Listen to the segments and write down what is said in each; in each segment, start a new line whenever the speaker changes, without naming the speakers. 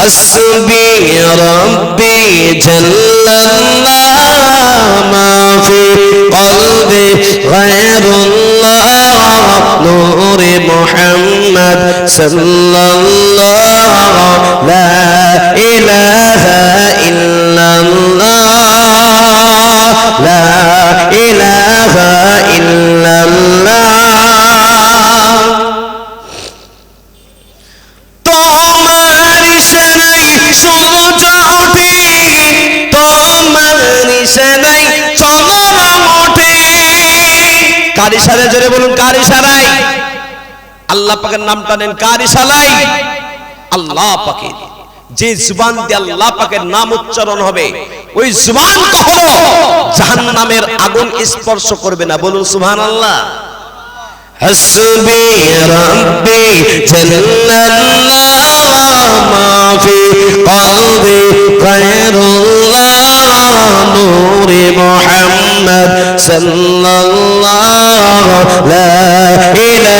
حسبي ربي جل الله ما في قلبي غير الله نور محمد صلى الله لا إله কার ইশারায়? জোরে বলুন, কার ইশারায়? আল্লাহ পাকের নামটা নেন, কার ইশারায়? আল্লাহ পাকের। যে জুবান দিয়ে আল্লাহ পাকের নাম উচ্চারণ হবে, ওই জুবান কখনো জাহান নামের আগুন স্পর্শ করবে না। বলুন সুবহান আল্লাহ জাল্লাল্লাহ কলবি নূরে মুহাম্মদ সাল্লাল্লাহু لا إله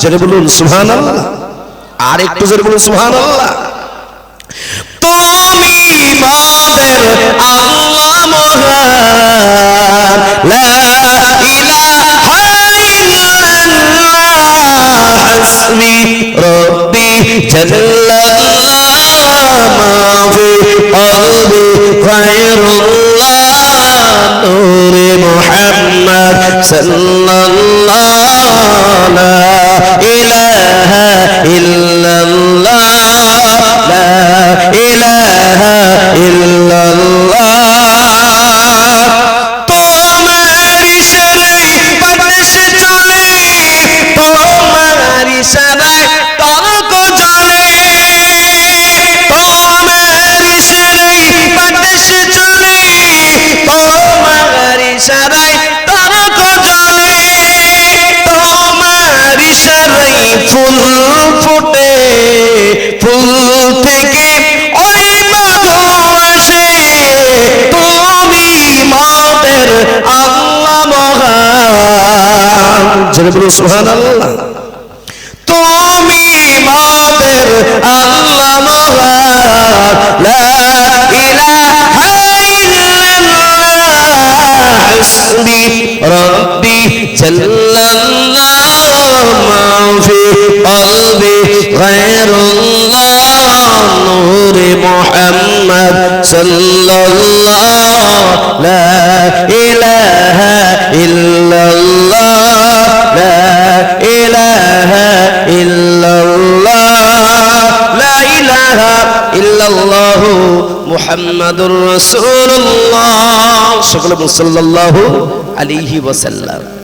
জোরে বলুন, সুবহানাল্লাহ। আর একটু জোরে বলুন, সুবহানাল্লাহ। তুমি মাদের আল্লাহ মহান, লা ইলাহা ইল্লাল্লাহ, হাসবি রব্বি জাল্লাল্লাহ সাল্লাল্লাহ লা জোরে বলুন সুবহানাল্লাহ। তুমি মাদের আল্লাহ মহান। লা ইলাহা ইল্লাল্লাহ। হাসবি রব্বি জাল্লাল্লাহ মা ফি কলবি গায়রুল্লাহ নূরে মুহাম্মদ সাল্লাল্লাহ লা মুহাম্মাদুর রাসূলুল্লাহ। সকলে সাল্লাল্লাহু আলাইহি ওয়াসাল্লাম।